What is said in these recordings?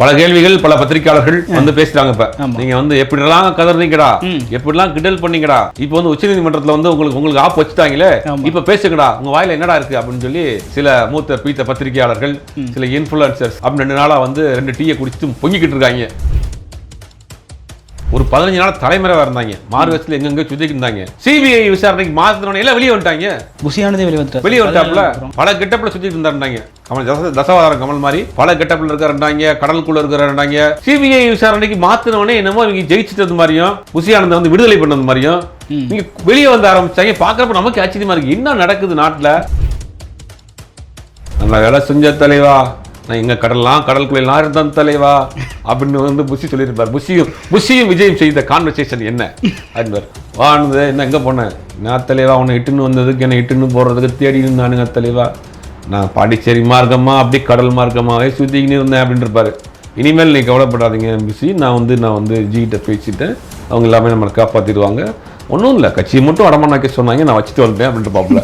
பல கேள்விகள் பல பத்திரிகையாளர்கள் வந்து பேசுறாங்க இப்ப. நீங்க வந்து எப்படிலாம் கதறீங்கடா? எப்படிலாம் கிண்டல் பண்ணீங்கடா? இப்போ வந்து உச்சநீதிமன்றத்துல வந்து உங்களுக்கு உங்களுக்கு ஆப் வச்சுட்டாங்களே. இப்ப பேசுங்கடா. உங்க வாயில என்னடா இருக்கு அப்படின்னு சொல்லி சில மூத்த பீத்த பத்திரிகையாளர்கள் சில இன்ஃபுளுசர்ஸ் அப்படின்னு ரெண்டு நாளா வந்து ரெண்டு டீயை குடிச்சிட்டு பொங்கிக்கிட்டு இருக்காங்க. ஒரு பதினஞ்சு நாள் தலைமறைவா இருந்தாங்க. மார்வெஸ்ட்ல எங்கெங்க சுத்திக்கிட்டு இருந்தாங்க. சிபிஐ விசாரணைக்கு மாத்தினோட எல்லாம் வெளியே வந்துட்டாங்க. புசியானதே வெளியே வந்துட்டார். வெளியே வந்துட்டாப்புல. பல கெட்டப்ல சுத்திட்டு இருந்தாருந்தாங்க கமல் தச தசவாதாரம் கமல் மாதிரி பல கெட்டப்ல இருக்காருண்டாங்க கடலுக்குள்ள இருக்கிறாருண்டாங்க சிபிஐ விசாரணைக்கு மாத்தினவனே என்னமோ இவங்க ஜெயிச்சிட்டது மாதிரியும் புசியானந்த வந்து விடுதலை பண்ணது மாதிரியும் நீங்க வெளியே வந்து ஆரம்பிச்சாங்க. பாக்குறப்ப நமக்கு ஆச்சரியமா இருக்கு. என்ன நடக்குது நாட்டுல? நம்ம வேலை செஞ்ச தலைவா. நான் எங்க கடல்லாம் கடலுக்குள்ள எல்லாம் இருந்தேன் தலைவா அப்படின்னு வந்து புஷி சொல்லியிருப்பார். புஷியும் புஷியும் விஜயும் செய்த கான்வர்சேஷன் என்ன? அப்படின்பார் வானது என்ன எங்க போனேன் நான் தலைவா உன்னை இட்டுன்னு வந்ததுக்கு என்னை இட்டுன்னு போறதுக்கு தேடி இருந்தானுங்க தலைவா. நான் பாண்டிச்சேரி மார்க்கமாக அப்படி கடல் மார்க்கமாகவே சுத்திக்கின்னு இருந்தேன் அப்படின்னு இருப்பாரு. இனிமேல் நீ கவலைப்படாதீங்க புஷி. நான் வந்து நான் வந்து ஜிகிட்ட பேசிட்டேன். அவங்க எல்லாமே நம்மளை காப்பாத்திடுவாங்க. ஒன்றும் இல்லை கட்சியை மட்டும் அடமானாக்க சொன்னாங்க நான் வச்சுட்டு வந்துட்டேன் அப்படின்ட்டு பாப்புல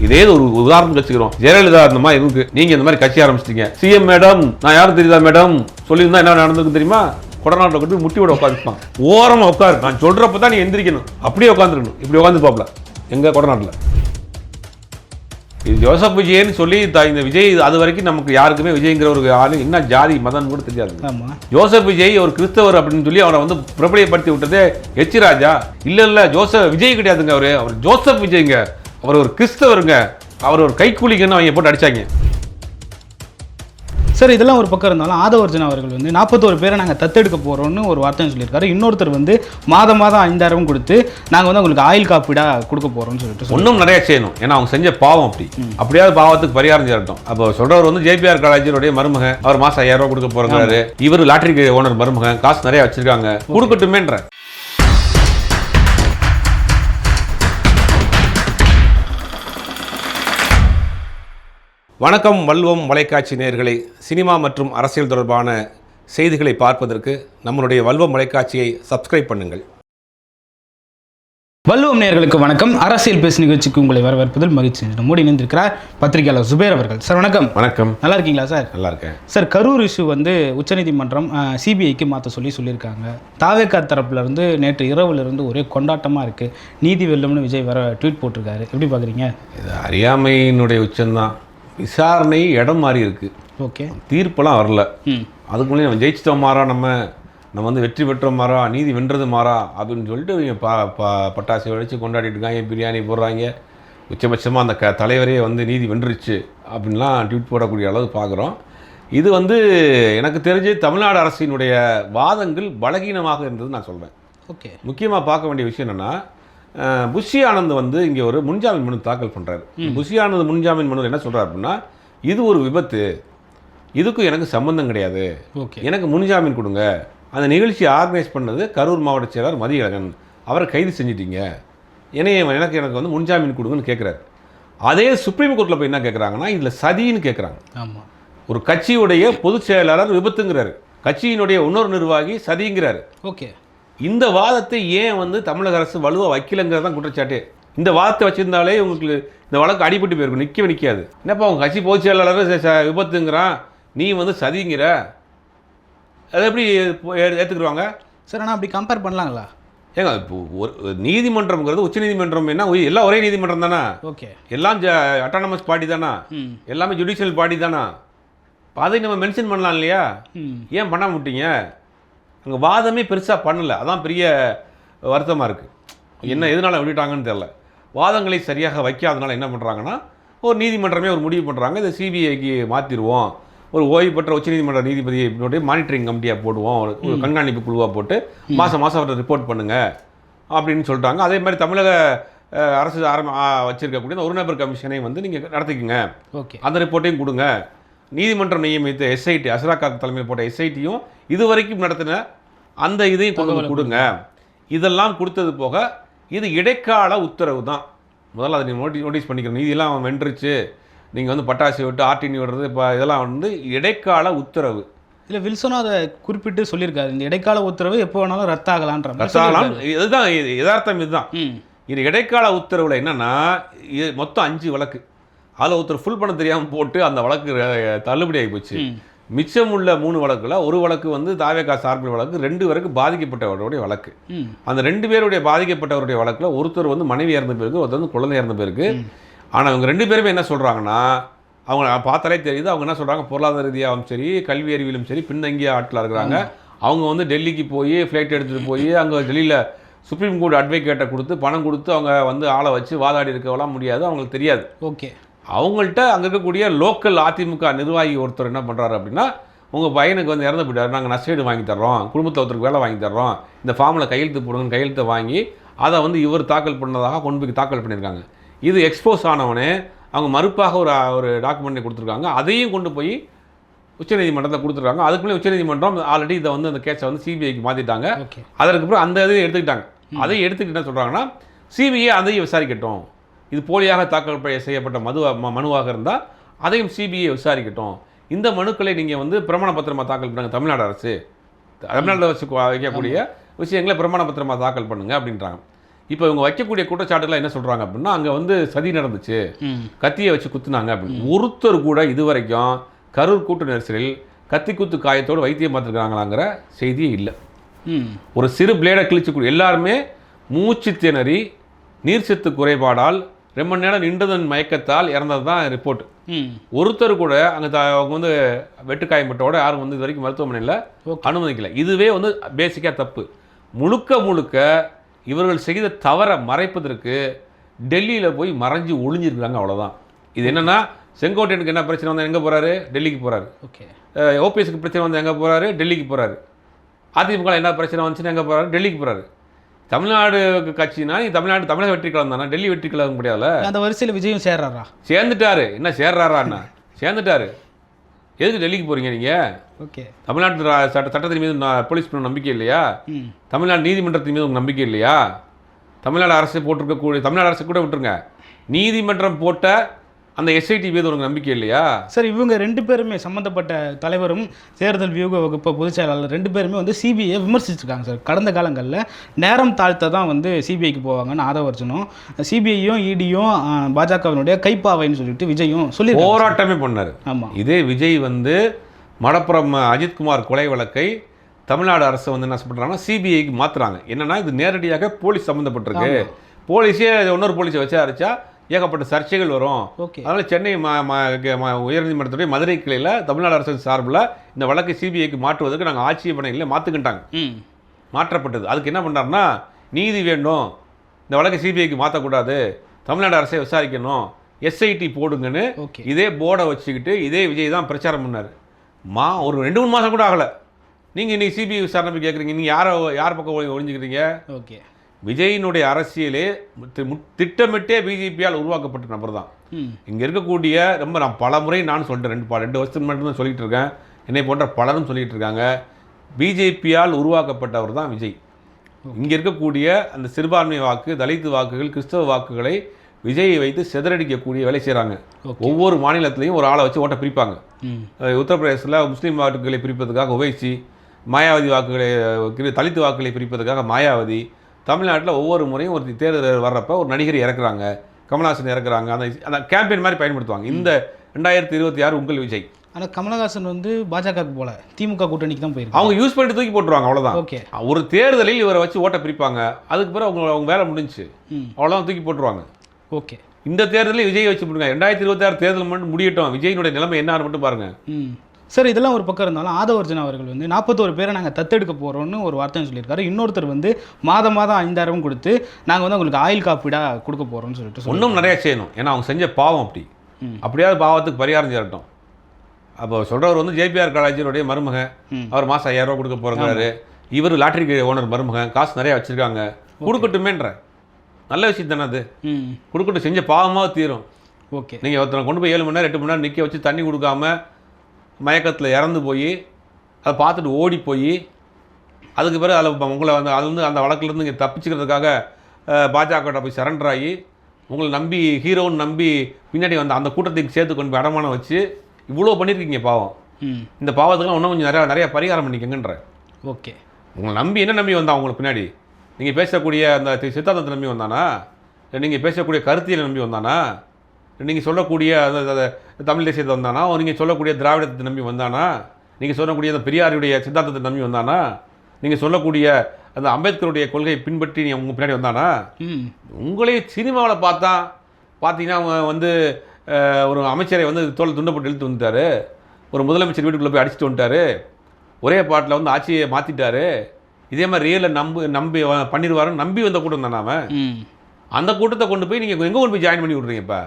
இதே ஒரு உதாரணம் வச்சுக்கிறோம். ஜெயலலிதா இந்த மாதிரி இருக்கு. நீங்க இந்த மாதிரி கட்சி ஆரம்பிச்சிட்டீங்க. சிஎம் மேடம் நான் யாரும் தெரியுதா மேடம்? சொல்லியிருந்தா என்ன நடந்திருக்கு தெரியுமா? கொடநாட்டில் கொண்டு முட்டி விட உட்காந்துப்பான் ஓரமா உட்காரு. நான் சொல்றப்ப தான் நீ எந்திரிக்கணும். அப்படியே உட்காந்துருக்கணும் இப்படி உட்காந்து பாப்பல எங்க கொடநாட்டில்? இது ஜோசப் விஜயன்னு சொல்லி த- இந்த விஜய் அது வரைக்கும் நமக்கு யாருக்குமே விஜய்ங்கிற ஒரு ஆளு என்ன ஜாதி மதம் கூட தெரியாது. ஜோசப் விஜய் ஒரு கிறிஸ்தவர் அப்படின்னு சொல்லி அவரை வந்து பிரபலியப்படுத்தி விட்டதே எச் ராஜா. இல்ல இல்ல ஜோசப் விஜய் கிடையாதுங்க அவரு. அவர் ஜோசப் விஜய்ங்க. அவர் ஒரு கிறிஸ்தவருங்க. அவர் ஒரு கைக்கூலிங்கன்னு அவங்க போட்டு அடிச்சாங்க. சார் இதெல்லாம் ஒரு பக்கம் இருந்தாலும் ஆதவர்ஜன் அவர்கள் வந்து நாற்பத்தோரு பேரை நாங்கள் தத்தெடுக்க போகிறோம்னு ஒரு வார்த்தை சொல்லியிருக்காரு. இன்னொருத்தர் வந்து மாதம் மாதம் ஐந்தாயிரம் கொடுத்து நாங்கள் வந்து உங்களுக்கு ஆயில் காப்பீடா கொடுக்க போகிறோம்னு சொல்லிட்டு சொல்லி இன்னும் நிறைய செய்யணும். ஏன்னா அவங்க செஞ்ச பாவம் அப்படி. அப்படியாவது பாவத்துக்கு பரிகாரம் செய்யட்டும் அப்போ சொல்றவர் வந்து ஜேபிஆர் காலேஜருடைய மருமகன். அவர் மாசம் ஐயாயிரம் ரூபாய் கொடுக்க போறாரு இவர் லாட்டரி ஓனர் மருமகன். காசு நிறைய வச்சிருக்காங்க. கொடுக்கட்டுமேன்ற. வணக்கம் வல்வம் வலைக்காட்சி நேயர்களே. சினிமா மற்றும் அரசியல் தொடர்பான செய்திகளை பார்ப்பதற்கு நம்மளுடைய வல்வம் வலைக்காட்சியை சப்ஸ்கிரைப் பண்ணுங்கள். வல்லுவம் நேயர்களுக்கு வணக்கம். அரசியல் பேசு நிகழ்ச்சிக்கு உங்களை வரவேற்பதில் மகிழ்ச்சி. நம்மோடு இணைந்திருக்கிறார் பத்திரிகையாளர் சுபேர் அவர்கள். சார் வணக்கம். வணக்கம். நல்லா இருக்கீங்களா சார்? நல்லா இருக்கேன். சார் கரூர் இஷ்யூ வந்து உச்சநீதிமன்றம் சிபிஐக்கு மாற்ற சொல்லி சொல்லியிருக்காங்க. தாவேக்கா தரப்புல இருந்து நேற்று இரவுல இருந்து ஒரே கொண்டாட்டமாக இருக்குது நீதி வெல்லும்னு விஜய் வர ட்வீட் போட்டிருக்காரு. எப்படி பார்க்குறீங்க இது அறியாமையினுடைய உச்சம்தான். விசாரணை இடம் மாறி இருக்கு. ஓகே. தீர்ப்பெல்லாம் வரல. அதுக்கு முன்னாடி நம்ம ஜெயிச்சிட்டோம் மாறா நம்ம நம்ம வந்து வெற்றி பெற்றோம் மாறா நீதி வென்றது மாறா அப்படின்னு சொல்லிட்டு பா பா பட்டாசு வெடிச்சு கொண்டாடிட்டு இருக்காங்க பிரியாணி போடுறாங்க. உச்சபட்சமாக அந்த க தலைவரே வந்து நீதி வென்றுச்சு அப்படின்லாம் ட்வீட் போடக்கூடிய அளவு பார்க்குறோம் இது வந்து எனக்கு தெரிஞ்சு தமிழ்நாடு அரசினுடைய வாதங்கள் பலகீனமாக இருந்தது நான் சொல்வேன் ஓகே. முக்கியமாக பார்க்க வேண்டிய விஷயம் என்னன்னா புஷி ஆனந்த் வந்து இங்கே ஒரு முன்ஜாமீன் மனு தாக்கல் பண்ணுறாரு புஷி ஆனந்த் முன்ஜாமீன் மனு என்ன சொல்றாரு அப்படின்னா இது ஒரு விபத்து இதுக்கும் எனக்கு சம்பந்தம் கிடையாது. ஓகே. எனக்கு முன்ஜாமீன் கொடுங்க. அந்த நிகழ்ச்சியை ஆர்கனைஸ் பண்ணது கரூர் மாவட்ட செயலர் மதியழகன். அவரை கைது செஞ்சிட்டீங்க. என்னைய எனக்கு எனக்கு வந்து முன்ஜாமீன் கொடுங்கன்னு கேட்குறாரு அதே சுப்ரீம் கோர்ட்டில் போய் என்ன கேட்குறாங்கன்னா இதில் சதின்னு கேட்குறாங்க ஆமாம் ஒரு கட்சியுடைய பொதுச் செயலாளர் விபத்துங்கிறாரு. கட்சியினுடைய இன்னொரு நிர்வாகி சதிங்கிறாரு. ஓகே. இந்த வாதத்தை ஏன் வந்து தமிழக அரசு வலுவாக வைக்கலங்கிறது தான் குற்றச்சாட்டு. இந்த வாதத்தை வச்சிருந்தாலே உங்களுக்கு இந்த வழக்கு அடிபட்டு போயிருக்கும் நிற்கவே நிற்காது என்னப்பா உங்கள் கட்சி பொதுச் செயலாளர் விபத்துங்கிறான். நீ வந்து சதிங்கிற. அதை எப்படி போ- ஏ- ஏத்துக்கிடுவாங்க? சார் ஆனால் அப்படி கம்பேர் பண்ணலாங்களா? ஏங்க இப்போ ஒரு நீதிமன்றம்ங்கிறது உச்ச நீதிமன்றம் என்ன? எல்லாம் ஒரே நீதிமன்றம் தானே? ஓகே. எல்லாம் அட்டானமஸ் பாடி தானா? எல்லாமே ஜுடிஷியல் பாடி தானா? அதை நம்ம மென்ஷன் பண்ணலாம் இல்லையா? ஏன் பண்ண விட்டீங்க? அங்கே வாதமே பெருசாக பண்ணல. அதான் பெரிய வருத்தமாக இருக்குது என்ன எதனால் விட்டுட்டாங்கன்னு தெரில வாதங்களை சரியாக வைக்காதனால என்ன பண்ணுறாங்கன்னா ஒரு நீதிமன்றமே ஒரு முடிவு பண்ணுறாங்க இதை சிபிஐக்கு மாற்றிடுவோம் ஒரு ஓய்வு பெற்ற உச்சநீதிமன்ற நீதிபதியை மானிட்டரிங் கமிட்டியாக போடுவோம். ஒரு கண்காணிப்பு குழுவாக போட்டு மாதம் மாதம் அவரை ரிப்போர்ட் பண்ணுங்க அப்படின்னு சொல்லிட்டாங்க. அதே மாதிரி தமிழக அரசு ஆரம்ப வச்சிருக்கக்கூடிய ஒரு நபர் கமிஷனை வந்து நீங்கள் நடத்திக்கங்க. ஓகே. அந்த ரிப்போர்ட்டையும் கொடுங்க. நீதிமன்றம் நியமித்த எஸ்ஐடி அசராக்கா தலைமையில் போட்ட எஸ்ஐடியும் இது வரைக்கும் நடத்தின அந்த இதையும் கொண்டு வந்து கொடுங்க. இதெல்லாம் கொடுத்தது போக இது இடைக்கால உத்தரவு தான். முதல்ல அதை நீங்கள் நோட்டீஸ் நோட்டீஸ் பண்ணிக்கணும். இதெல்லாம் அவன் வென்றுச்சு. நீங்கள் வந்து பட்டாசு விட்டு ஆர்டினி விடுறது இப்போ இதெல்லாம் வந்து இடைக்கால உத்தரவு. இல்லை வில்சனும் அதை குறிப்பிட்டு சொல்லியிருக்காரு. இந்த இடைக்கால உத்தரவு எப்போ வேணாலும் ரத்தாகலான்ற சொல்லியிருக்காரு. இதுதான் இது யதார்த்தம் இதுதான். இது இடைக்கால உத்தரவில் என்னன்னா இது மொத்தம் அஞ்சு வழக்கு. அதில் ஒருத்தர் ஃபுல் பண்ண தெரியாமல் போட்டு அந்த வழக்கு தள்ளுபடி ஆகி போச்சு. மிச்சம் உள்ள மூணு வழக்குல ஒரு வழக்கு வந்து தாவேகா சார்பில் வழக்கு ரெண்டு வரைக்கும் பாதிக்கப்பட்டவருடைய வழக்கு. அந்த ரெண்டு பேருடைய பாதிக்கப்பட்டவருடைய வழக்குல ஒருத்தர் வந்து மனைவி இறந்த பிறகு ஒருத்தர் வந்து குழந்தை இறந்த பிறகு ஆனா இவங்க ரெண்டு பேருமே என்ன சொல்றாங்கன்னா அவங்க பார்த்தாலே தெரியுது அவங்க என்ன சொல்றாங்க பொருளாதார ரீதியாகவும் சரி கல்வி அறிவியலும் சரி பின்தங்கிய ஆட்களாக இருக்கிறாங்க. அவங்க வந்து டெல்லிக்கு போய் ஃப்ளைட் எடுத்துட்டு போய் அங்க டெல்லியில சுப்ரீம் கோர்ட் அட்வொகேட்டை கொடுத்து பணம் கொடுத்து அவங்க வந்து ஆளை வச்சு வாதாடி இருக்கவெல்லாம் முடியாது அவங்களுக்கு தெரியாது. ஓகே. அவங்கள்ட்ட அங்கே இருக்கக்கூடிய லோக்கல் அதிமுக நிர்வாகி ஒருத்தர் என்ன பண்ணுறாரு அப்படின்னா உங்கள் பையனுக்கு வந்து இறந்து போயிட்டாரு. நாங்கள் நஷ்டீடு வாங்கி தர்றோம். குடும்பத்தில் ஒருத்தருக்கு வேலை வாங்கி தர்றோம். இந்த ஃபார்மில் கையெழுத்து போடுங்கன்னு கையெழுத்தை வாங்கி அதை வந்து இவர் தாக்கல் பண்ணதாக கொண்டு போய் தாக்கல் பண்ணியிருக்காங்க. இது எக்ஸ்போஸ் ஆனவனே அவங்க மறுப்பாக ஒரு ஒரு டாக்குமெண்ட்டை கொடுத்துருக்காங்க. அதையும் கொண்டு போய் உச்சநீதிமன்றத்தில் கொடுத்துருக்காங்க. அதுக்கு மேலே உச்சநீதிமன்றம் ஆல்ரெடி இதை வந்து அந்த கேஸை வந்து சிபிஐக்கு மாற்றிட்டாங்க ஓகே அதற்கு அப்புறம் அந்த இதையும் எடுத்துக்கிட்டாங்க. அதை எடுத்துக்கிட்டு என்ன சொல்கிறாங்கன்னா சிபிஐ அதையும் விசாரிக்கட்டும். இது போலியாக தாக்கல் செய்யப்பட்ட மது மனுவாக இருந்தால் அதையும் சிபிஐ விசாரிக்கட்டும். இந்த மனுக்களை நீங்கள் வந்து பிரமாண பத்திரமா தாக்கல் பண்ணுங்க தமிழ்நாடு அரசு. தமிழ்நாடு அரசு வைக்கக்கூடிய விஷயங்களை பிரமாண பத்திரமா தாக்கல் பண்ணுங்க அப்படின்றாங்க. இப்போ இவங்க வைக்கக்கூடிய குற்றச்சாட்டுகள் என்ன சொல்கிறாங்க அப்படின்னா அங்கே வந்து சதி நடந்துச்சு. கத்தியை வச்சு குத்துனாங்க அப்படின்னு. ஒருத்தர் கூட இதுவரைக்கும் கரூர் கூட்டு நெரிசலில் கத்தி குத்து காயத்தோடு வைத்தியம் பார்த்துருக்காங்களாங்கிற செய்தியே இல்லை. ஒரு சிறு பிளேடை கிழிச்சு எல்லாருமே மூச்சு திணறி நீர்ச்சத்து குறைபாடால் ரொம்ப நேரம் நின்றதன் மயக்கத்தால் இறந்தது தான் ரிப்போர்ட் ஒருத்தர் கூட அங்கே அவங்க வந்து வெட்டுக்காயம்பட்டோட யாரும் வந்து இது வரைக்கும் மருத்துவமனையில். அனுமதிக்கல. இதுவே வந்து பேசிக்காக தப்பு. முழுக்க முழுக்க இவர்கள் செய்த தவறை மறைப்பதற்கு டெல்லியில் போய் மறைஞ்சு ஒளிஞ்சிருக்காங்க அவ்வளவுதான். இது என்னன்னா செங்கோட்டையனுக்கு என்ன பிரச்சனை வந்து எங்கே போறாரு? டெல்லிக்கு போறாரு. ஓகே. ஓபிஎஸ்க்கு பிரச்சனை வந்து எங்கே போறாரு? டெல்லிக்கு போறாரு. அதிமுக என்ன பிரச்சனை வந்துச்சுன்னா எங்கே போறாரு? டெல்லிக்கு போறாரு. தமிழ்நாடு கட்சினா நீ தமிழ்நாடு தமிழக வெற்றி கழகம் தானே? டெல்லி வெற்றி கழகம் முடியாதுல்ல அந்த வரிசையில் விஜயும் சேர்றாரா? சேர்ந்துட்டாரு. என்ன சேர்றாராண்ணா சேர்ந்துட்டாரு. எதுக்கு டெல்லிக்கு போறீங்க நீங்க? ஓகே. தமிழ்நாட்டு சட்ட சட்டத்தின் மீது நான் போலீஸ் மீது நம்பிக்கை இல்லையா? தமிழ்நாடு நீதிமன்றத்தின் மீது உங்களுக்கு நம்பிக்கை இல்லையா? தமிழ்நாடு அரசு போட்டிருக்கக்கூடிய தமிழ்நாடு அரசு கூட விட்டுருங்க. நீதிமன்றம் போட்ட அந்த எஸ்ஐடி மீது உனக்கு நம்பிக்கை இல்லையா? சார் இவங்க ரெண்டு பேருமே சம்மந்தப்பட்ட தலைவரும் தேர்தல் வியூக வகுப்பு பொதுச் செயலாளர் ரெண்டு பேருமே வந்து சிபிஐயை விமர்சிச்சிருக்காங்க சார். கடந்த காலங்களில் நேரம் தாழ்த்த தான் வந்து சிபிஐக்கு போவாங்கன்னு ஆதவர்ஜனும் சிபிஐயும் இடியும் பாஜகவினுடைய கைப்பாவைன்னு சொல்லிட்டு விஜயும் சொல்லி போராட்டமே பண்ணாரு. ஆமாம் இதே விஜய் வந்து மடப்புறம் அஜித்குமார் கொலை வழக்கை தமிழ்நாடு அரசு வந்து என்ன பண்ணுறாங்கன்னா சிபிஐக்கு மாத்துறாங்க. என்னன்னா இது நேரடியாக போலீஸ் சம்மந்தப்பட்டிருக்கு போலீஸே இன்னொரு போலீஸை விசாரிச்சா ஏகப்பட்ட சர்ச்சைகள் வரும். ஓகே. அதனால் சென்னை உயர்நீதிமன்றத்துடைய மதுரை கிளையில் தமிழ்நாடு அரசு சார்பில் இந்த வழக்கை சிபிஐக்கு மாற்றுவதற்கு நாங்கள் ஆட்சேபனை இல்லை மாற்றுக்கிட்டாங்க மாற்றப்பட்டது. அதுக்கு என்ன பண்ணாருன்னா நீதி வேண்டும். இந்த வழக்கை சிபிஐக்கு மாற்றக்கூடாது தமிழ்நாடு அரசை விசாரிக்கணும். எஸ்ஐடி போடுங்கன்னு ஓகே. இதே போர்டை வச்சுக்கிட்டு இதே விஜய் தான் பிரச்சாரம் பண்ணார். மா ஒரு ரெண்டு மூணு மாதம் கூட ஆகலை. நீங்கள் இன்னைக்கு சிபிஐ விசாரணை கேட்குறீங்க நீங்கள் யாரை யார் பக்கம் ஒளிஞ்சுக்கிறீங்க ஓகே. விஜயினுடைய அரசியலே திட்டமிட்டே பிஜேபியால் உருவாக்கப்பட்ட நபர் தான் இங்கே இருக்கக்கூடிய ரொம்ப நான் பல முறை நான் சொல்லிட்டேன் ரெண்டு ரெண்டு வருஷத்துக்கு மட்டும் தான் சொல்லிட்டு இருக்கேன். என்னை போன்ற பலரும் சொல்லிட்டு இருக்காங்க. பிஜேபியால் உருவாக்கப்பட்டவர் தான் விஜய் இங்கே இருக்கக்கூடிய அந்த சிறுபான்மை வாக்கு தலித் வாக்குகள் கிறிஸ்தவ வாக்குகளை விஜயை வைத்து சிதறடிக்கக்கூடிய வேலை செய்கிறாங்க ஒவ்வொரு மாநிலத்திலையும் ஒரு ஆளை வச்சு ஓட்ட பிரிப்பாங்க. உத்தரப்பிரதேசத்தில் முஸ்லீம் வாக்குகளை பிரிப்பதற்காக உவைசி மாயாவதி வாக்குகளை அஹ், கிரி- தலித் வாக்குகளை பிரிப்பதற்காக மாயாவதி தமிழ்நாட்டில் ஒவ்வொரு முறையும் ஒரு தேர்தல் வர்றப்ப ஒரு நடிகர் இறக்குறாங்க கமல்ஹாசன் இறக்குறாங்க அந்த அந்த கேம்பெயின் மாதிரி பயன்படுத்துவாங்க. இந்த ரெண்டாயிரத்தி இருபத்தி ஆறு உங்கள் விஜய். ஆனால் கமலஹாசன் வந்து பாஜகவுக்கு போல திமுக கூட்டணிக்கு தான் போயிருக்காங்க அவங்க யூஸ் பண்ணிட்டு தூக்கி போட்டுருவாங்க அவ்வளவுதான். ஓகே. ஒரு தேர்தலில் இவரை வச்சு ஓட்ட பிரிப்பாங்க. அதுக்கு பிறகு அவங்க அவங்க வேலை முடிஞ்சுச்சு. ம். அவ்வளோதான் தூக்கி போட்டுருவாங்க. ஓகே. இந்த தேர்தலில் விஜய் வச்சு விடுங்க ரெண்டாயிரத்தி இருபத்தி ஆறு தேர்தல் மட்டும் முடியட்டும். விஜயினுடைய நிலைமை என்னன்னு மட்டும் பாருங்க. சார் இதெல்லாம் ஒரு பக்கம் இருந்தாலும் ஆதவர்ஜன் அவர்கள் வந்து நாற்பத்தோரு பேரை நாங்கள் தத்தெடுக்க போகிறோம்னு ஒரு வார்த்தை சொல்லியிருக்காரு. இன்னொருத்தர் வந்து மாதம் மாதம் ஐந்தாயிரம் கொடுத்து நாங்கள் வந்து உங்களுக்கு ஆயில் காப்பீடாக கொடுக்க போகிறோம்னு சொல்லிட்டு சொல்லி இன்னும் நிறைய செய்யணும். ஏன்னா அவங்க செஞ்ச பாவம் அப்படி. அப்படியாவது பாவத்துக்கு பரிகாரம் சேரட்டும் அப்போ சொல்றவர் வந்து ஜேபிஆர் காலேஜினுடைய மருமகன் ம். அவர் மாசம் ஐயாயிரம் கொடுக்க போறாரு. இவர் லாட்டரி ஓனர் மருமகன். காசு நிறைய வச்சிருக்காங்க. கொடுக்கட்டுமேன்ற. நல்ல விஷயம் தானே அது. கொடுக்கட்டும் செஞ்ச பாவமாக தீரும். ஓகே. நீங்க ஒருத்தனை கொண்டு போய் ஏழு மணி நேரம் எட்டு மணி நேரம் நிற்க வச்சு தண்ணி கொடுக்காம மயக்கத்தில் இறந்து போய் அதை பார்த்துட்டு ஓடி போய் அதுக்கு பிறகு அதில் உங்களை வந்து அது வந்து அந்த வழக்குலேருந்து இங்கே தப்பிச்சுக்கிறதுக்காக பாஜக போய் சரண்டர் ஆகி உங்களை நம்பி ஹீரோன்னு நம்பி பின்னாடி வந்த அந்த கூட்டத்துக்கு சேர்த்து கொண்டு போய் அடமானம் வச்சு இவ்வளோ பண்ணியிருக்கீங்க பாவம். இந்த பாவத்துக்கெல்லாம் இன்னும் கொஞ்சம் நிறையா நிறைய பரிகாரம் பண்ணிக்கங்கன்ற. ஓகே. உங்களை நம்பி என்ன நம்பி வந்தா உங்களுக்கு பின்னாடி? நீங்கள் பேசக்கூடிய அந்த சித்தாந்தத்தை நம்பி வந்தானா? இல்லை நீங்கள் பேசக்கூடிய கருத்தியலை நம்பி வந்தானா? நீங்கள் சொல்லக்கூடிய அந்த தமிழ் தேசியத்தை வந்தானா? நீங்கள் சொல்லக்கூடிய திராவிடத்தை நம்பி வந்தானா? நீங்கள் சொல்லக்கூடிய அந்த பெரியாருடைய சித்தாந்தத்தை நம்பி வந்தானா? நீங்கள் சொல்லக்கூடிய அந்த அம்பேத்கருடைய கொள்கையை பின்பற்றி நீ உங்க பின்னாடி வந்தானா? உங்களே சினிமாவில் பார்த்தா பார்த்தீங்கன்னா வந்து ஒரு அமைச்சரை வந்து தோல் துண்டப்பட்டு இழுத்து வந்துட்டாரு. ஒரு முதலமைச்சர் வீட்டுக்குள்ளே போய் அடிச்சுட்டு வந்துட்டாரு. ஒரே பாட்டில் வந்து ஆட்சியை மாற்றிட்டாரு இதே மாதிரி ரியலில் நம்பு நம்பி பண்ணிடுவாருன்னு நம்பி வந்த கூட்டம் தானே அவன்? அந்த கூட்டத்தை கொண்டு போய் நீங்கள் எங்கே கொண்டு போய் ஜாயின் பண்ணி விட்றீங்க இப்போ?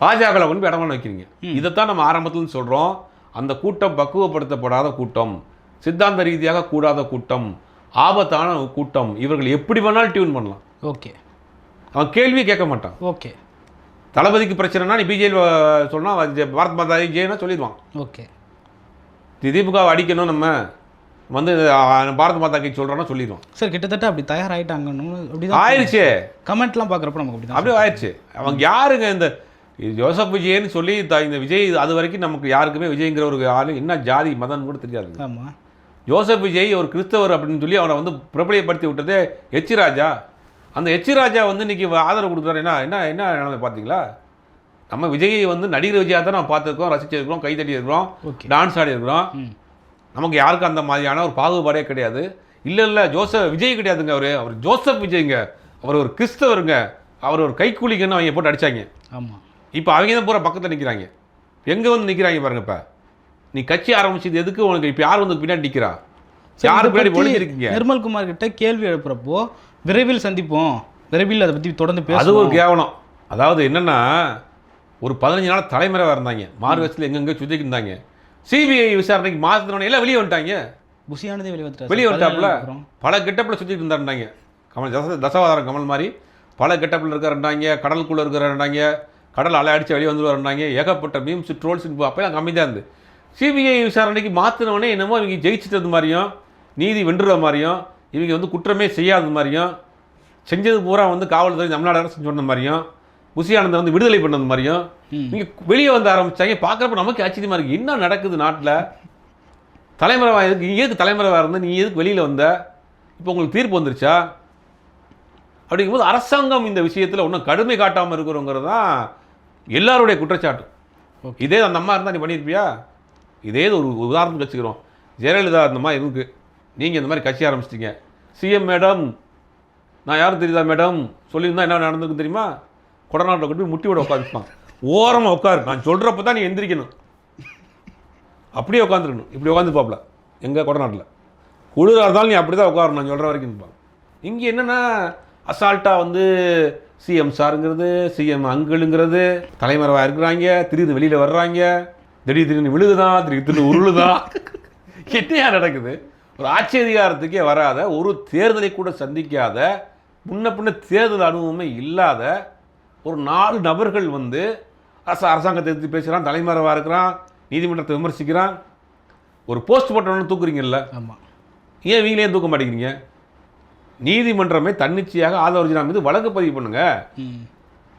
பாஜகவில் கொண்டு போய் இடமான வைக்கிறீங்க. இதைத்தான் நம்ம ஆரம்பத்தில் சொல்கிறோம் அந்த கூட்டம் பக்குவப்படுத்தப்படாத கூட்டம் சித்தாந்த ரீதியாக கூடாத கூட்டம் ஆபத்தான கூட்டம் இவர்கள் எப்படி வேணாலும் டியூன் பண்ணலாம். ஓகே. அவன் கேள்வியே கேட்க மாட்டான். ஓகே. தளபதிக்கு பிரச்சனைனா நீ பிஜேபி சொன்னா அவன் பாரத் மாதா ஜெயனா சொல்லிடுவான். ஓகே. திமுகவை அடிக்கணும் நம்ம. வந்து பாரத் மாதா கட்சி சொல்கிறோன்னா சொல்லிடுவான். சார் கிட்டத்தட்ட அப்படி தயாராகிட்டாங்கன்னு அப்படிதான் ஆயிடுச்சே கமெண்ட்லாம் பார்க்குறப்ப நமக்கு அப்படி அப்படியே ஆயிடுச்சு அவங்க யாருங்க இந்த இது ஜோசப் விஜயன்னு சொல்லி த- இந்த விஜய் அது வரைக்கும் நமக்கு யாருக்குமே விஜய்ங்கிற ஒரு ஆளு என்ன ஜாதி மதம் கூட தெரியாது. ஆமாம் ஜோசப் விஜய் ஒரு கிறிஸ்தவர் அப்படின்னு சொல்லி அவனை வந்து பிரபலியப்படுத்தி விட்டதே எச் ராஜா அந்த எச் ராஜா வந்து இன்னைக்கு ஆதரவு கொடுக்குறாரு. என்ன என்ன என்ன நிலைமை பார்த்தீங்களா? நம்ம விஜயை வந்து நடிகர் விஜயா தான் நம்ம பார்த்துருக்கோம் ரசிச்சிருக்கிறோம் கைதட்டி இருக்கிறோம் டான்ஸ் ஆடி இருக்கிறோம். ம். நமக்கு யாருக்கும் அந்த மாதிரியான ஒரு பாகுபாடே கிடையாது. இல்லை இல்லை ஜோசப் விஜய் கிடையாதுங்க அவர். அவர் ஜோசப் விஜய்ங்க. அவர் ஒரு கிறிஸ்தவருங்க. அவர் ஒரு கைக்கூலிங்கன்னு அவங்க போட்டு அடிச்சாங்க. ஆமாம் இப்போ அவங்க தான் பூரா பக்கத்தில் நிற்கிறாங்க எங்கே வந்து நிற்கிறாங்க பாருங்க இப்போ. நீ கட்சி ஆரம்பிச்சது எதுக்கு உனக்கு? இப்போ யார் வந்து பின்னாடி நிற்கிறா யார் பின்னாடி ஒழிஞ்சிருக்கீங்க நிர்மல் குமார் கிட்ட கேள்வி எழுப்புறப்போ விரைவில் சந்திப்போம். விரைவில் அதை பத்தி தொடர்ந்து அது ஒரு கேவலம். அதாவது என்னன்னா ஒரு பதினஞ்சு நாள் தலைமறைவாக இருந்தாங்க. மாறு வயசில் எங்கெங்கே சுற்றிக்கு இருந்தாங்க. சிபிஐ விசாரணைக்கு மாற்றினோடனே எல்லாம் வெளியே வந்துட்டாங்க. புசியானதே வெளியே வந்துட்டார் வெளியே வந்துட்டாப்புல பல கெட்டப்பில் சுற்றிட்டு இருந்தாருந்தாங்க கமல் தச தசவாதாரம் கமல் மாதிரி. பல கெட்டப்பில் இருக்காருண்டாங்க கடலுக்குள்ளே இருக்கிறாருண்டாங்க கடல் அலை அடித்து வெளியே வந்துருவாருண்டாங்க ஏகப்பட்ட மீம்ஸ் ட்ரோல்ஸ் அப்போ கம்மி தான் இருந்து. சிபிஐ விசாரணைக்கு மாற்றினோடனே என்னமோ இவங்க ஜெயிச்சிட்டது மாதிரியும் நீதி வென்றுற மாதிரியும் இவங்க வந்து குற்றமே செய்யாத மாதிரியும் செஞ்சது பூரா வந்து காவல்துறை தமிழ்நாடு அரசு சொன்ன மாதிரியும் புசியானந்தை வந்து விடுதலை பண்ணது மாதிரியும் ம். நீங்க வெளியே வந்து ஆரம்பிச்சாங்க. பார்க்குறப்ப நமக்கு ஆச்சரியமா இருக்கு. என்ன நடக்குது நாட்டில்? தலைமறைவா எதுக்கு? நீ எதுக்கு தலைமறைவா இருந்த? நீ எதுக்கு வெளியில வந்த? இப்போ உங்களுக்கு தீர்ப்பு வந்துருச்சா? அப்படிங்கும்போது அரசாங்கம் இந்த விஷயத்தில் இன்னும் கடுமை காட்டாமல் இருக்கிறோங்கிறது தான் எல்லாருடைய குற்றச்சாட்டு. இதே அந்த அம்மா இருந்தால் நீ பண்ணியிருப்பியா? இதே ஒரு உதாரணத்துக்கு வச்சுக்கிறோம். ஜெயலலிதா அந்த மாதிரி இருக்கு. நீங்கள் இந்த மாதிரி கட்சி ஆரம்பிச்சிட்டீங்க. சிஎம் மேடம் நான் யாரும் தெரியுதா மேடம்? சொல்லியிருந்தா என்ன நடந்திருக்கு தெரியுமா? கொடநாட்டில் கொண்டு போய் முட்டி விட உட்காந்துப்பான் ஓரமாக உட்காரு. நான் சொல்கிறப்ப தான் நீ எந்திரிக்கணும். அப்படியே உட்காந்துருக்கணும் இப்படி உட்காந்துப்பாப்ல எங்கள் கொடநாட்டில். குளிராக இருந்தாலும் நீ அப்படி தான் உட்காரணும். நான் சொல்கிற வரைக்கும் இருப்பாங்க இங்கே என்னென்னா அசால்ட்டாக வந்து சிஎம் சாருங்கிறது சிஎம் அங்கிளுங்கிறது தலைமறைவாக இருக்கிறாங்க திடீர்னு வெளியில் வர்றாங்க திடீர் திடீர்னு விழுகுதான் திடீர் திடீர்னு உருளுதான் என்னையா நடக்குது? ஒரு ஆட்சி அதிகாரத்துக்கே வராத ஒரு தேர்தலை கூட சந்திக்காத முன்ன பின்ன தேர்தல் அனுபவமே இல்லாத ஒரு நாலு நபர்கள் வந்து அரச அரசாங்கத்தை எடுத்து பேசுகிறான் தலைமறைவாக இருக்கிறான் நீதிமன்றத்தை விமர்சிக்கிறான். ஒரு போஸ்ட் போட்டவனு தூக்குறீங்கல்ல? ஆமாம் ஏன் இவங்களே தூக்க மாட்டேங்கிறீங்க? நீதிமன்றமே தன்னிச்சையாக ஆதவர்ஜினா மீது வழக்கு பதிவு பண்ணுங்க.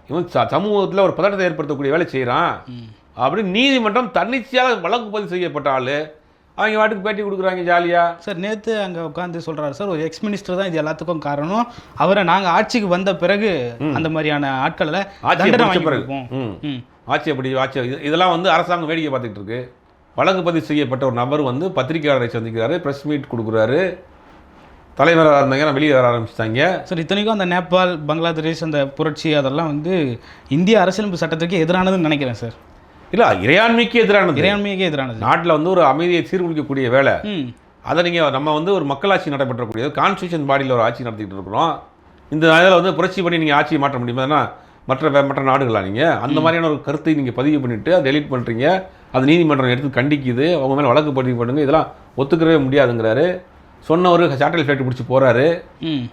இவன் சமூகத்தில் ஒரு பதட்டத்தை ஏற்படுத்தக்கூடிய வேலை செய்கிறான் அப்படின்னு நீதிமன்றம் தன்னிச்சையாக வழக்கு பதிவு செய்யப்பட்ட ஆள். அவங்க வாட்டுக்கு பேட்டி கொடுக்குறாங்க ஜாலியாக சார் நேற்று அங்கே உட்காந்து சொல்றாரு சார் ஒரு எக்ஸ் மினிஸ்டர் தான் இது எல்லாத்துக்கும் காரணம். அவரை நாங்கள் ஆட்சிக்கு வந்த பிறகு அந்த மாதிரியான ஆட்களை வாங்கி பிறகு. ஆட்சி அப்படி ஆட்சி இது- இதெல்லாம் வந்து அரசாங்கம் வேடிக்கை பார்த்துட்டு இருக்கு. வழக்கு பதிவு செய்யப்பட்ட ஒரு நபர் வந்து பத்திரிகையாளரை சந்திக்கிறாரு ப்ரெஸ் மீட் கொடுக்குறாரு. தலைவராக இருந்தாங்க வெளியே வர ஆரம்பிச்சிட்டாங்க. சார் இத்தனைக்கும் அந்த நேபாள் பங்களாதேஷ் அந்த புரட்சி அதெல்லாம் வந்து இந்திய அரசியலமைப்பு சட்டத்துக்கு எதிரானதுன்னு நினைக்கிறேன் சார். இல்லை இறையாண்மைக்கு எதிரானது. இறையாண்மைக்கே எதிரானது. நாட்டில் வந்து ஒரு அமைதியை சீர்குலைக்கக்கூடிய வேலை. அதை நீங்கள் நம்ம வந்து ஒரு மக்களாட்சி நடைபெற்றக்கூடியது கான்ஸ்டியூஷன் பாடியில் ஒரு ஆட்சி நடத்திக்கிட்டு இருக்கிறோம். இந்த இதில் வந்து புரட்சி பண்ணி நீங்கள் ஆட்சியை மாற்ற முடியுமா? மற்ற மற்ற நாடுகளா நீங்கள் அந்த மாதிரியான ஒரு கருத்தை நீங்கள் பதிவு பண்ணிவிட்டு அதை டெலீட் பண்ணுறீங்க அது நீதிமன்றம் எடுத்து கண்டிக்குது. அவங்க மேலே வழக்கு பதிவு பண்ணுங்க. இதெல்லாம் ஒத்துக்கவே முடியாதுங்கிறாரு. சொன்னவர் சாட்டல் ஃப்ளைட் பிடிச்சி போகிறாரு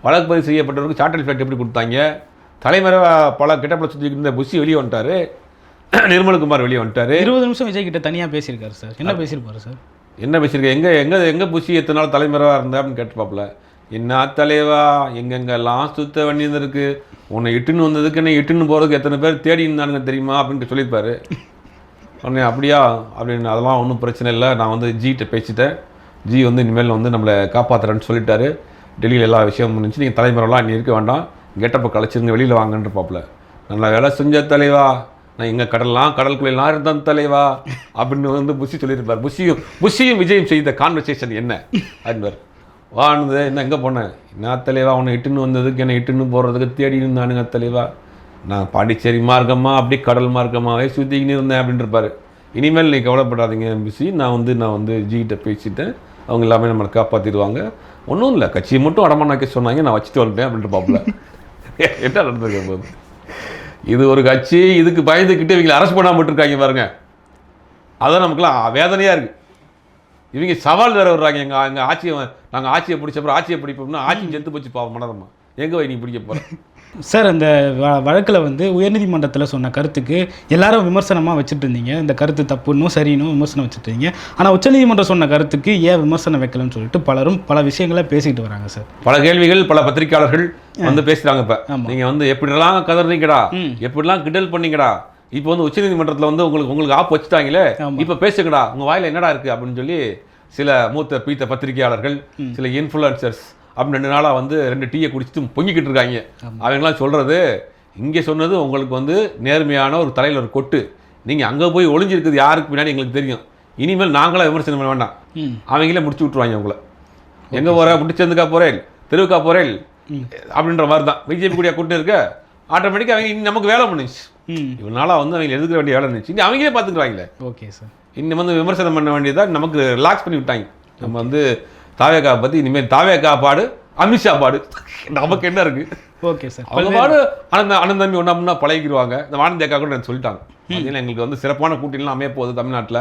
வழக்கு பதிவு செய்யப்பட்டவருக்கு சாட்டல் ஃப்ளைட் எப்படி கொடுத்தாங்க? தலைமறைவாக பல கிட்டப்பட சுற்றிக்கிட்டு இருந்த புஷி வெளியே வந்துட்டாரு. நிர்மல்குமார் வெளியே வந்துட்டாரு. இருபது நிமிஷம் விஜய் கிட்ட தனியாக பேசியிருக்காரு சார். என்ன பேசியிருப்பாரு சார்? என்ன பேசியிருக்க? எங்கே எங்கே எங்கே புஷி எத்தனை நாள் தலைமறைவாக இருந்த அப்படின்னு கேட்டுப்பாப்புல. என்ன தலைவா எங்கெங்கெல்லாம் சுத்த வேண்டியது உன்னை இட்டுன்னு வந்ததுக்கு என்ன இட்டுன்னு போகிறதுக்கு எத்தனை பேர் தேடி இருந்தானுங்க தெரியுமா? அப்படின்னு சொல்லியிருப்பாரு. உடனே அப்படியா? அப்படின்னு அதெல்லாம் ஒன்றும் பிரச்சனை இல்லை. நான் வந்து ஜிகிட்ட பேசிட்டேன். ஜி வந்து இனிமேல் வந்து நம்மளை காப்பாற்றுறேன்னு சொல்லிட்டாரு. டெல்லியில் எல்லா விஷயமும் இருந்துச்சு நீங்கள் தலைமுறைலாம் நீ இருக்க வேண்டாம். கெட்டப்ப கலைச்சிருங்க வெளியில் வாங்கன்ற பாப்பில் நல்ல வேலை செஞ்ச தலைவா. நான் எங்கள் கடல்லாம் கடலுக்குள்ளெல்லாம் இருந்தேன் தலைவா. அப்படின்னு வந்து புஷி சொல்லியிருப்பார். புஷியும் புஷியும் விஜயம் செய்த கான்வர்சேஷன் என்ன? அப்படின்பார். வானது என்ன எங்கே போனேன் நான் தலைவா உன்னை இட்டுன்னு வந்ததுக்கு என்னை இட்டுன்னு போகிறதுக்கு தேடி இருந்தானுங்க தலைவா. நான் பாண்டிச்சேரி மார்க்கமாக அப்படியே கடல் மார்க்கமாகவே சுற்றிக்கின்னு இருந்தேன் அப்படின்னு இனிமேல் நீ கவலைப்படாதீங்க பிசி நான் வந்து நான் வந்து ஜிகிட்ட பேசிட்டேன். அவங்க எல்லாமே நம்மளை காப்பாற்றிடுவாங்க ஒன்றும் இல்லை. கட்சியை மட்டும் அடமான வைக்க சொன்னாங்க நான் வச்சுட்டு வந்துட்டேன் அப்படின்ட்டு பார்ப்பல என்ன நடந்திருக்க போது இது ஒரு கட்சி இதுக்கு பயந்துக்கிட்டு இவங்களை அரெஸ்ட் பண்ணாம இருக்காங்க பாருங்க. அதான் நமக்குலாம் வேதனையாக இருக்குது இவங்க சவால் வேறு வர்றாங்க எங்கள் எங்கள் ஆட்சியை நாங்கள் ஆட்சியை பிடிச்சப்பறம் ஆட்சியை பிடிப்போம்னா ஆட்சியும் செத்து போச்சு பாவம். மனதம்மா எங்கே போய் நீ பிடிக்க போகிற சார் இந்த வ- வழக்குல வந்து உயர்நீதிமன்றத்தில் சொன்ன கருத்துக்கு எல்லாரும் விமர்சனமாக வச்சுட்டு இருந்தீங்க இந்த கருத்து தப்புன்னும் சரின்னும் விமர்சனம் வச்சுட்டு இருந்தீங்க ஆனால் உச்சநீதிமன்றம் சொன்ன கருத்துக்கு ஏன் விமர்சனம் வைக்கலன்னு சொல்லிட்டு பலரும் பல விஷயங்களை பேசிக்கிட்டு வராங்க சார். பல கேள்விகள் பல பத்திரிக்கையாளர்கள் வந்து பேசுறாங்க இப்ப. ஆமா. நீங்க வந்து எப்படிலாம் கதறீங்கடா ம். எப்படிலாம் கிண்டல் பண்ணீங்கடா? இப்போ வந்து உச்சநீதிமன்றத்துல வந்து உங்களுக்கு உங்களுக்கு ஆப் வச்சுட்டாங்களே. இப்போ பேசுங்கடா. உங்க வாயில என்னடா இருக்கு? அப்படின்னு சொல்லி சில மூத்த பீத்த பத்திரிகையாளர்கள் சில இன்ஃப்ளூயன்சர்ஸ் அப்படின்னு ரெண்டு நாளா வந்து ரெண்டு டீயை குடிச்சிட்டு பொங்கிக்கிட்டு இருக்காங்க. அவங்களாம் சொல்றது இங்கே சொன்னது உங்களுக்கு வந்து நேர்மையான ஒரு தலையில் ஒரு கொட்டு. நீங்க அங்க போய் ஒளிஞ்சிருக்குது யாருக்கு பின்னாடி எங்களுக்கு தெரியும். இனிமேல் நாங்களா விமர்சனம் பண்ண வேண்டாம். அவங்களே முடிச்சு விட்ருவாங்க உங்களை. எங்க போற? முடிச்சதுக்கா போறேன்? தெருவுக்கா போறேன்? அப்படின்ற மாதிரி தான் பிஜேபி கூடிய கூட்டம் இருக்க? ஆட்டோமேட்டிக்காக அவங்க நமக்கு வேலை பண்ணுச்சு இவ்வளோ நாளாக வந்து அவங்க எதுக்க வேண்டிய வேலை இருந்துச்சு. இனி அவங்களே பார்த்துக்குறாங்களே ஓகே சார். இன்னும் வந்து விமர்சனம் பண்ண வேண்டியதா நமக்கு ரிலாக்ஸ் பண்ணி விட்டாங்க. நம்ம வந்து தாவேக்கா பற்றி இனிமேல் தாவேக்கா பாடு அமித்ஷா பாடு. நமக்கு என்ன இருக்கு? Okay sir. அவங்க பாடு அனந்த அனந்தம்பி ஒன்றா பழகிடுவாங்க இந்த அக்கா கூட எனக்கு சொல்லிட்டாங்க. பார்த்தீங்கன்னா எங்களுக்கு வந்து சிறப்பான கூட்டணிலாம் அமைய போகுது தமிழ்நாட்டில்.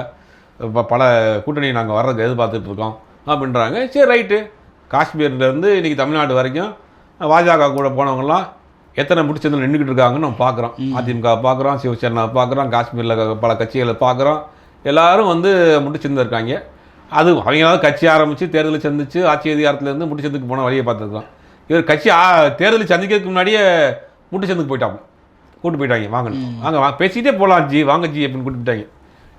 இப்போ பல கூட்டணி நாங்கள் வர்றதுக்கு எதிர்பார்த்துட்டு இருக்கோம். அப்படின்றாங்க. சரி ரைட்டு. காஷ்மீர்லேருந்து இன்னைக்கு தமிழ்நாடு வரைக்கும் பாஜக கூட போனவங்கலாம் எத்தனை முடிச்சதில் நின்றுக்கிட்டு இருக்காங்கன்னு நம்ம பார்க்குறோம் அதிமுக பார்க்குறோம் சிவசேனா பார்க்குறோம் காஷ்மீரில் பல கட்சிகளை பார்க்குறோம் எல்லாரும் வந்து முடிச்சிருந்து இருக்காங்க அது அவங்களாவது கட்சி ஆரம்பித்து தேர்தலை சந்திச்சு ஆட்சி அதிகாரத்துலேருந்து முடிச்சதுக்கு போன வழியை பார்த்துருக்கோம் இவர் கட்சி தேர்தலை சந்திக்கிறதுக்கு முன்னாடியே முட்டுச்சந்துக்கு போயிட்டாங்க. கூட்டு போயிட்டாங்க வாங்க வாங்க வாங்க பேசிக்கிட்டே போகலாம் ஜி வாங்க ஜி அப்படின்னு கூட்டு போயிட்டாங்க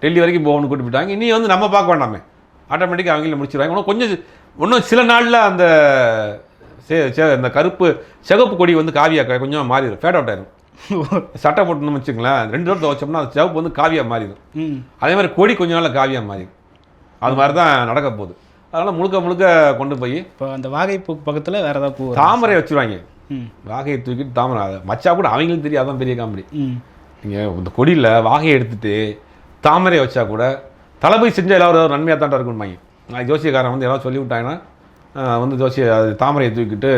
டெல்லி வரைக்கும் போகணும்னு கூட்டு போயிட்டாங்க இனி வந்து நம்ம பார்க்க வேண்டாமே. ஆட்டோமேட்டிக்காக அவங்களே முடிச்சிடுவாங்க. இன்னும் கொஞ்சம் இன்னும் சில நாளில் அந்த சே- அந்த கருப்பு சிகப்பு கொடி வந்து காவியா க- கொஞ்சம் மாறிடும். ஃபேட் அவுட் ஆயிடும் சட்டை போட்டணும்னு வச்சுங்களேன் ரெண்டு தடவை துவச்சோம்னா அந்த சிவப்பு வந்து காவியா மாறிடும். அதே மாதிரி கொடி கொஞ்ச நாளில் காவியா மாறிடும். அது மாதிரி தான் நடக்க போகுது. அதனால் முழுக்க முழுக்க கொண்டு போய் இப்போ அந்த வாகை பூ பக்கத்தில் வேறு ஏதாவது பூ? தாமரை வச்சுருவாங்க. ம். வாகையை தூக்கிட்டு தாமரை மச்சா கூட அவங்களுக்கு தெரியும் அதான் பெரிய காமெடி. நீங்கள் இந்த கொடியில் வாகையை எடுத்துட்டு தாமரையை வச்சா கூட தளபதி செஞ்ச எல்லாரும் ஒரு நன்மையாக தான் இருக்கும்பாங்க. நான் ஜோசியக்காரன் வந்து யாராவது சொல்லி விட்டாங்கன்னா வந்து ஜோசிய அது தாமரையை தூக்கிட்டு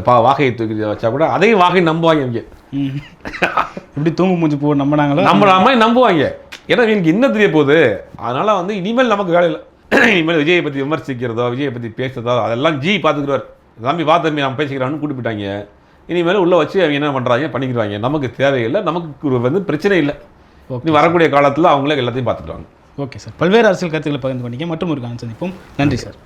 பா வாகையை தூக்கிட்டு வச்சா கூட அதையும் வாகை நம்புவாங்க இவங்க. ம். எப்படி தூங்கு மூஞ்சி பூ நம்பினாங்களோ? மாதிரி நம்புவாங்க. ஏன்னா எனக்கு என்ன தெரிய போகுது? அதனால வந்து இனிமேல் நமக்கு வேலை இல்லை. இனிமேல் விஜயை பற்றி விமர்சிக்கிறதோ விஜயை பற்றி பேசுறதோ அதெல்லாம் ஜி பார்த்துக்குறார் தம்பி வா தம்பி நம்ம பேசிக்கிறான்னு கூட்டு போயிட்டாங்க இனிமேல் உள்ளே வச்சு அவங்க என்ன பண்ணுறாங்க பண்ணிக்கிறாங்க. நமக்கு தேவையில்லை நமக்கு வந்து பிரச்சனை இல்லை. ஓகே வரக்கூடிய காலத்தில் அவங்களே எல்லாத்தையும் பார்த்துக்குறாங்க ஓகே சார் பல்வேறு அரசியல் கருத்துக்களை பகிர்ந்து பண்ணிக்க மற்றும் ஒரு சந்திப்போம். நன்றி சார்